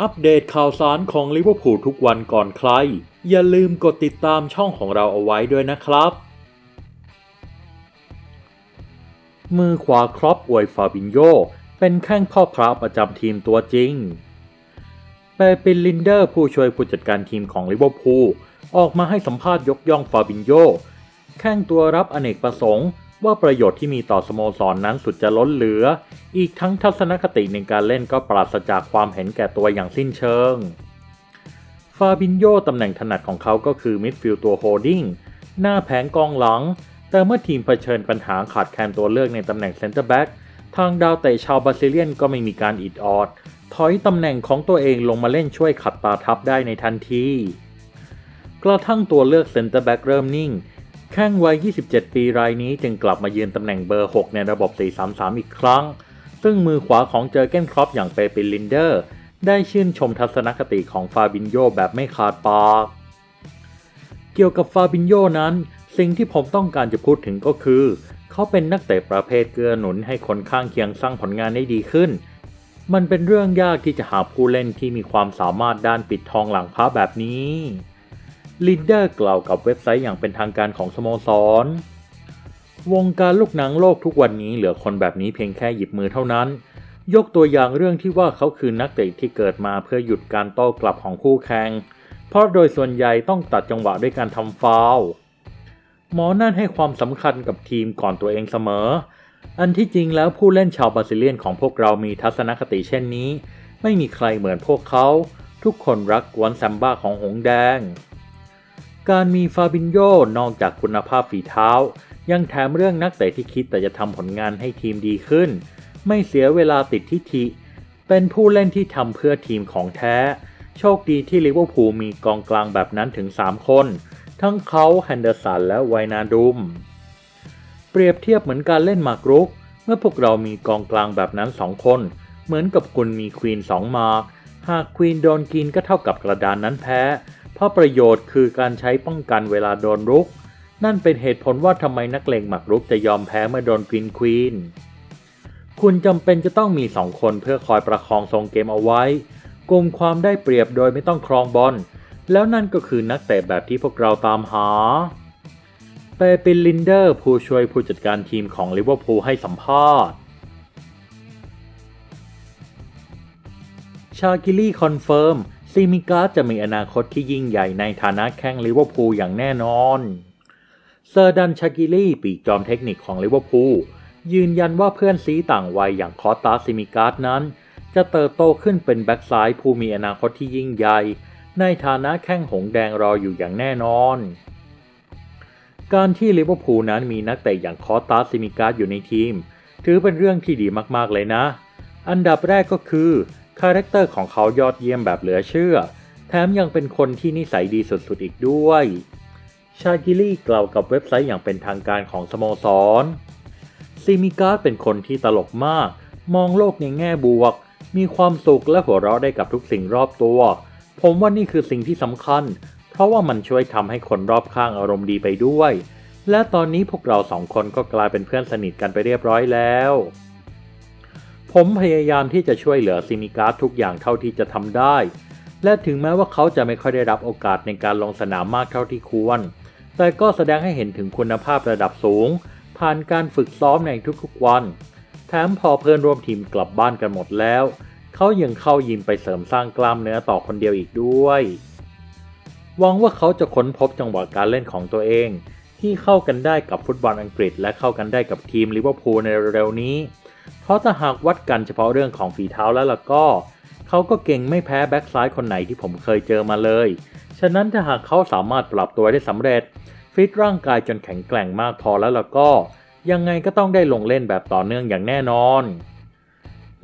อัปเดตข่าวสารของลิเวอร์พูลทุกวันก่อนใคร อย่าลืมกดติดตามช่องของเราเอาไว้ด้วยนะครับ มือขวาครอปอวยฟาบินโยเป็นแข้งพ่อพระประจำทีมตัวจริงเปปินลินเดอร์ผู้ช่วยผู้จัดการทีมของลิเวอร์พูลออกมาให้สัมภาษณ์ยกย่องฟาบินโยแข้งตัวรับอเนกประสงค์ ว่าประโยชน์ที่มีต่อสโมสรนนั้นสุดจะล้นเหลือ อีกทั้งทัศนคติในการเล่นก็ปราศจากความเห็นแก่ตัวอย่างสิ้นเชิง ฟาบินโยตำแหน่งถนัดของเขาก็คือมิดฟิลด์ตัวโฮดดิ้งหน้าแผงกองหลัง แต่เมื่อทีมเผชิญปัญหาขาดแคลนตัวเลือกในตำแหน่งเซนเตอร์แบ็กทางดาวเตะชาวบราซิเลียนก็ไม่มีการอิดออด ถอยตำแหน่งของตัวเองลงมาเล่นช่วยขัดตาทับได้ในทันที กระทั่งตัวเลือกเซนเตอร์แบ็กเริ่มนิ่ง แข้งวัย 27 ปีรายนี้จึงกลับมายืนตำแหน่งเบอร์ 6 ในระบบ 4-3-3 อีกครั้ง ซึ่งมือขวาของเจอเกนครอปอย่างเปเปลินเดอร์ ได้ชื่นชมทัศนคติของฟาบินโยแบบไม่ขาดปาก เกี่ยวกับฟาบินโยนั้น สิ่งที่ผมต้องการจะพูดถึงก็คือ เขาเป็นนักเตะประเภทเกื้อหนุนให้คนข้างเคียงสร้างผลงานได้ดีขึ้น มันเป็นเรื่องยากที่จะหาผู้เล่นที่มีความสามารถด้านปิดทองหลังพระแบบนี้ ลินเดอร์กล่าวกับเว็บไซต์อย่างเป็นทางการของสโมสร วงการลูกหนังโลกทุกวันนี้เหลือคนแบบนี้เพียงแค่หยิบมือเท่านั้น ยกตัวอย่างเรื่องที่ว่าเขาคือนักเตะที่เกิดมาเพื่อหยุดการโต้กลับของคู่แข่ง เพราะโดยส่วนใหญ่ต้องตัดจังหวะด้วยการทำฟาวล์หมอนั่นให้ความสำคัญกับทีมก่อนตัวเองเสมอ อันที่จริงแล้วผู้เล่นชาวบราซิเลียนของพวกเรามีทัศนคติเช่นนี้ ไม่มีใครเหมือนพวกเขา ทุกคนรักกวนแซมบ้าของหงแดง การมีฟาบินโยนอกจากคุณภาพฝีเท้า ยังแถมเรื่องนักเตะที่คิดแต่จะทำผลงานให้ทีมดีขึ้น ไม่เสียเวลาติดทิฐิ เป็นผู้เล่นที่ทำเพื่อทีมของแท้ โชคดีที่ลิเวอร์พูลมีกองกลางแบบนั้นถึง 3 คน ทั้งเขาแฮนเดอร์สันและไวนาดุม เปรียบเทียบเหมือนการเล่นหมากรุก เมื่อพวกเรามีกองกลางแบบนั้น 2 คน เหมือนกับคุณมีควีน2มารหากควีนโดนกินก็เท่ากับกระดานนั้นแพ้ เพราะประโยชน์คือการใช้ป้องกันเวลาโดนรุก นั่นเป็นเหตุผลว่าทำไมนักเลงหมากรุกจะยอมแพ้เมื่อโดนควีนควีนคุณจำเป็นจะต้องมีสองคนเพื่อคอยประคองทรงเกมเอาไว้กลุ่มความได้เปรียบโดยไม่ต้องครองบอล แล้วนั่นก็คือนักเตะแบบที่พวกเราตามหาเปปินลินเดอร์ผู้ช่วยผู้จัดการทีมของลิเวอร์พูลให้สัมภาษณ์ชากิลี่คอนเฟิร์ม ซีมิกาจะมีอนาคตที่ยิ่งใหญ่ในฐานะแข้งลิเวอร์พูลอย่างแน่นอน เซอร์ดันชากิลี่ปีกจอมเทคนิคของลิเวอร์พูลยืนยันว่าเพื่อนซีต่างวัยอย่างคอตาซิมิการ์ดนั้น จะเติบโตขึ้นเป็นแบ็กซ้ายผู้มีอนาคตที่ยิ่งใหญ่ ในฐานะแข้งหงแดงรออยู่อย่างแน่นอน การที่ลิเวอร์พูลนั้นมีนักเตะอย่างคอตาซิมิการ์ดอยู่ในทีม ถือเป็นเรื่องที่ดีมากๆเลยนะ อันดับแรกก็คือ คาแรคเตอร์ของเขายอดเยี่ยมแบบเหลือเชื่อ แถมยังเป็นคนที่นิสัยดีสุดๆอีกด้วย ชากิลี่กล่าวกับเว็บไซต์อย่างเป็นทางการของสโมสรซีมิการ์ดเป็นคนที่ตลกมาก มองโลกในแง่บวก มีความสุขและหัวเราะได้กับทุกสิ่งรอบตัว ผมว่านี่คือสิ่งที่สำคัญ เพราะว่ามันช่วยทำให้คนรอบข้างอารมณ์ดีไปด้วย และตอนนี้พวกเราสองคนก็กลายเป็นเพื่อนสนิทกันไปเรียบร้อยแล้ว ผมพยายามที่จะช่วยเหลือซีมิการ์ดทุกอย่างเท่าที่จะทำได้ และถึงแม้ว่าเขาจะไม่ค่อยได้รับโอกาสในการลงสนามมากเท่าที่ควร แต่ก็แสดงให้เห็นถึงคุณภาพระดับสูง ผ่านการฝึกซ้อมในทุกๆวัน แถมพอเพื่อนร่วมทีมกลับบ้านกันหมดแล้ว เขายังเข้ายิมไปเสริมสร้างกล้ามเนื้อต่อคนเดียวอีกด้วยหวังว่าเขาจะค้นพบจังหวะการเล่นของตัวเอง ที่เข้ากันได้กับฟุตบอลอังกฤษ และเข้ากันได้กับทีมลิเวอร์พูลในเร็วๆนี้ เพราะถ้าหากวัดกันเฉพาะเรื่องของฝีเท้าแล้วล่ะก็ เขาก็เก่งไม่แพ้แบ็กซ้ายคนไหนที่ผมเคยเจอมาเลย ฉะนั้นถ้าหากเขาสามารถปรับตัวได้สำเร็จ ฟิตร่างกายจนแข็งแกร่งมากพอแล้วล่ะก็ ยังไงก็ต้องได้ลงเล่นแบบต่อเนื่องอย่างแน่นอน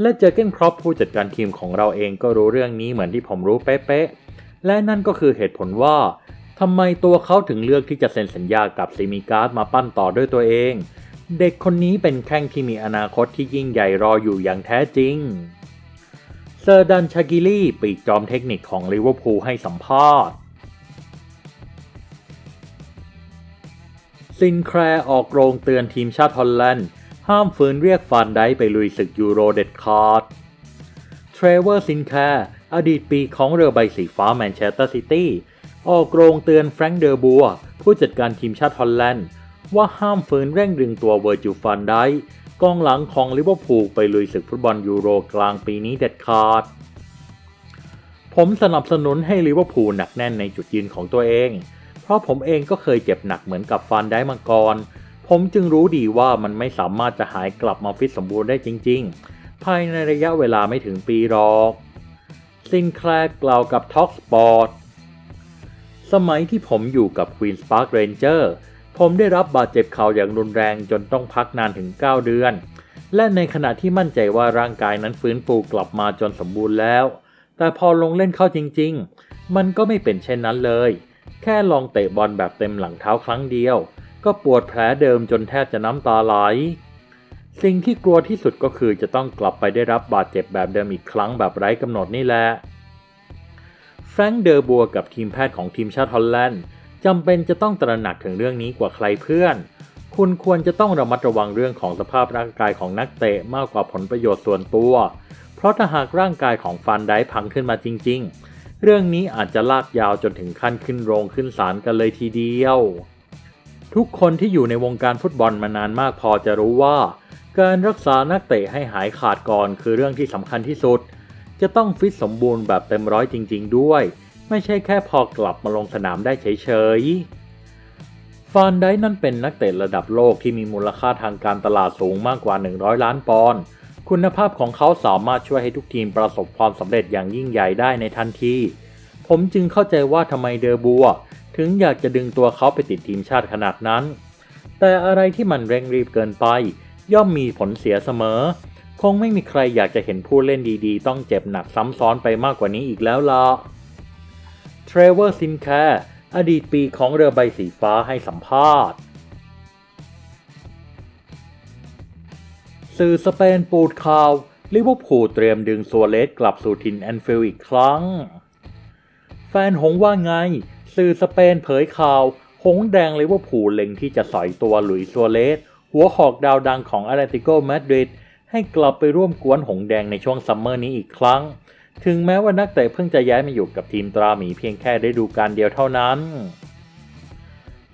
และเจอเกนครอปผู้จัดการทีมของเราเองก็รู้เรื่องนี้เหมือนที่ผมรู้เป๊ะๆ และนั่นก็คือเหตุผลว่าทำไมตัวเขาถึงเลือกที่จะเซ็นสัญญากับซิมิการ์ดมาปั้นต่อด้วยตัวเอง เด็กคนนี้เป็นแข้งที่มีอนาคตที่ยิ่งใหญ่รออยู่อย่างแท้จริง เซอร์ดันชากิลี่ปีกจอมเทคนิคของลิเวอร์พูลให้สัมภาษณ์ซินแคร์ออกโรงเตือนทีมชาติฮอลแลนด์ ห้ามฝืนเรียกฟานไดไปลุยศึกยูโรเด็ดขาดเทรเวอร์ซินแคร์อดีตปีของเรือใบสีฟ้าแมนเชสเตอร์ซิตี้ออกโรงเตือนแฟรงค์เดอร์บัวผู้จัดการทีมชาติฮอลแลนด์ ว่าห้ามฝืนเร่งดึงตัวเวอร์จิลฟันได้กองหลังของลิเวอร์พูลไปลุยศึกฟุตบอลยูโรกลางปีนี้เด็ดขาด ผมสนับสนุนให้ลิเวอร์พูลหนักแน่นในจุดยืนของตัวเอง เพราะผมเองก็เคยเจ็บหนักเหมือนกับฟันได้มาก่อนผมจึงรู้ดีว่ามันไม่สามารถจะหายกลับมาฟิตสมบูรณ์ได้จริง ๆ ภายในระยะเวลาไม่ถึงปีหรอกซินแคลกล่าวกับ Talk Sport สมัยที่ผมอยู่กับ Queen's Park Ranger ผมได้รับบาดเจ็บเข่าอย่างรุนแรงจนต้องพักนานถึง 9 เดือน และในขณะที่มั่นใจว่าร่างกายนั้นฟื้นฟูกลับมาจนสมบูรณ์แล้ว แต่พอลงเล่นเข้าจริง ๆ มันก็ไม่เป็นเช่นนั้นเลย แค่ลองเตะบอลแบบเต็มหลังเท้าครั้งเดียว ก็ปวดแผลเดิมจนแทบจะน้ำตาไหล สิ่งที่กลัวที่สุดก็คือจะต้องกลับไปได้รับบาดเจ็บแบบเดิมอีกครั้งแบบไร้กำหนดนี่แหละแฟรงค์เดอร์บัวกับทีมแพทย์ของทีมชาติฮอลแลนด์ จำเป็นจะต้องตระหนักถึงเรื่องนี้กว่าใครเพื่อน คุณควรจะต้องระมัดระวังเรื่องของสภาพร่างกายของนักเตะมากกว่าผลประโยชน์ส่วนตัว เพราะถ้าหากร่างกายของฟันได้พังขึ้นมาจริง ๆ เรื่องนี้อาจจะลากยาวจนถึงขั้นขึ้นโรงขึ้นศาลกันเลยทีเดียว ทุกคนที่อยู่ในวงการฟุตบอลมานานมากพอจะรู้ว่า การรักษานักเตะให้หายขาดก่อนคือเรื่องที่สำคัญที่สุด จะต้องฟิตสมบูรณ์แบบเต็มร้อยจริง ๆ ด้วย ไม่ใช่แค่พอกลับมาลงสนามได้เฉยๆ ฟานไดนั้นเป็นนักเตะระดับโลกที่มีมูลค่าทางการตลาดสูงมากกว่า 100 ล้านปอนด์ คุณภาพของเขาสามารถช่วยให้ทุกทีมประสบความสำเร็จอย่างยิ่งใหญ่ได้ในทันที ผมจึงเข้าใจว่าทำไมเดอบัว ถึงอยากจะดึงตัวเขาไปติดทีมชาติขนาดนั้น แต่อะไรที่มันเร่งรีบเกินไป ย่อมมีผลเสียเสมอ คงไม่มีใครอยากจะเห็นผู้เล่นดีๆ ต้องเจ็บหนักซ้ำซ้อนไปมากกว่านี้อีกแล้วล่ะ เทรเวอร์ซินแคร์อดีตปีของเรือใบสีฟ้าให้สัมภาษณ์ สื่อสเปนปูดข่าวลิเวอร์พูลเตรียมดึงซัวเลสกลับสู่ถิ่นแอนฟิลอีกครั้ง แฟนหงว่าไง สื่อสเปนเผยข่าว หงแดงลิเวอร์พูลเล็งที่จะสอยตัวหลุยซัวเลส หัวหอกดาวดังของอาร์เ t ติโกมาดริดให้กลับไปร่วมกวนหงแดงในช่วงซัมเมอร์นี้อีกครั้ง ถึงแม้ว่านักเตะเพิ่งจะย้ายมาอยู่กับทีมตราหมีเพียงแค่ได้ดูการเดียวเท่านั้น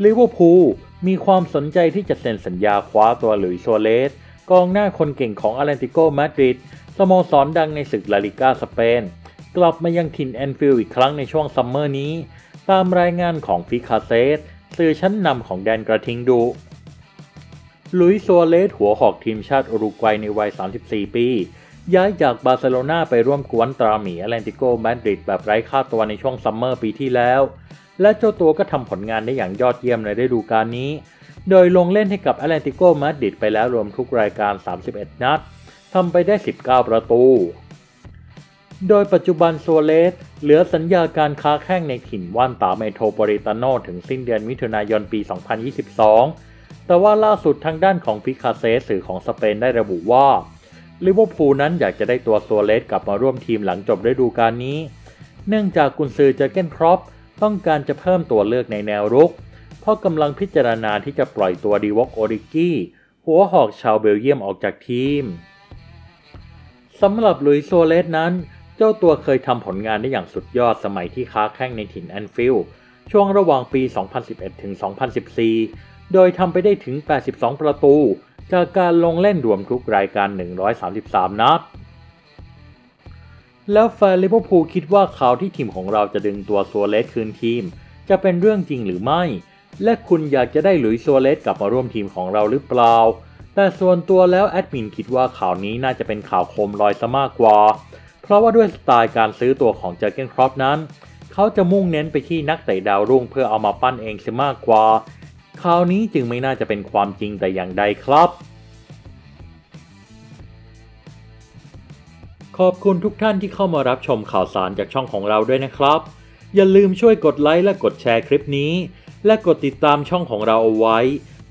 ลิเวอร์พูลมีความสนใจที่จะเซ็นสัญญาคว้าตัวหลุยส์ซัวเลส กองหน้าคนเก่งของอาร์เ t ติโกมาดริดสโมสรดังในศึกลาลิกาสเปน กลับมายังถิ่นแอนฟิลด์อีกครั้งในช่วงซัมเมอร์นี้ ตามรายงานของฟิคาเซสสื่อชั้นนำของแดนกระทิงดุลุยส์ซัวเลสหัวหอกทีมชาติอุรุกวัยในวัย 34 ปี ย้ายจากบาร์เซโลนาไปร่วมกวนตราหมีแอตเลนติโกมาดริดแบบไร้ค่าตัวในช่วงซัมเมอร์ปีที่แล้ว และเจ้าตัวก็ทำผลงานได้อย่างยอดเยี่ยมในฤดูกาลนี้ โดยลงเล่นให้กับแอตเลนติโกมาดริดไปแล้วรวมทุกรายการ 31 นัดทำไปได้ 19 ประตู โดยปัจจุบันโซเลสเหลือสัญญาการค้าแข้งในถิ่นว่านตาเมโทรโปลิตาโนถึงสิ้นเดือนมิถุนายนปี 2022 แต่ว่าล่าสุดทางด้านของพิคาเซสสื่อของสเปนได้ระบุว่า ลิเวอร์พูลนั้นอยากจะได้ตัวโซเลสกลับมาร่วมทีมหลังจบฤดูกาลนี้ เนื่องจากกุนซือเจอเกนครอปต้องการจะเพิ่มตัวเลือกในแนวรุก เพราะกำลังพิจารณาที่จะปล่อยตัวดีวอกโอริกี้หัวหอกชาวเบลเยียมออกจากทีมสำหรับลุยโซเลสนั้น เจ้าตัวเคยทำผลงานได้อย่างสุดยอดสมัยที่ค้าแข้งในถิ่นแอนฟิลด์ช่วงระหว่างปี 2011 ถึง 2014 โดยทำไปได้ถึง 82 ประตู จากการลงเล่นรวมทุกรายการ 133 นัด แล้วแฟนลิเวอร์พูลคิดว่าข่าวที่ทีมของเราจะดึงตัวซัวเลสคืนทีม จะเป็นเรื่องจริงหรือไม่ และคุณอยากจะได้หลุยส์ซัวเลสกลับมาร่วมทีมของเราหรือเปล่า แต่ส่วนตัวแล้วแอดมินคิดว่าข่าวนี้น่าจะเป็นข่าวโคมลอยซะมากกว่า เพราะว่าด้วยสไตล์การซื้อตัวของเจอร์เกนครอปนั้น เขาจะมุ่งเน้นไปที่นักเตะดาวรุ่งเพื่อเอามาปั้นเองซะมากกว่า ข่าวนี้จึงไม่น่าจะเป็นความจริงแต่อย่างใดครับ ขอบคุณทุกท่านที่เข้ามารับชมข่าวสารจากช่องของเราด้วยนะครับ อย่าลืมช่วยกดไลค์และกดแชร์คลิปนี้ และกดติดตามช่องของเราเอาไว้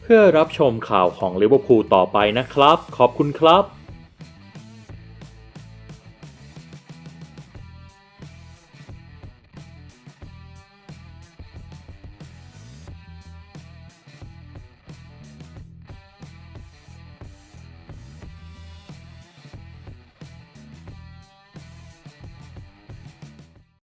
เพื่อรับชมข่าวของลิเวอร์พูลต่อไปนะครับ ขอบคุณครับ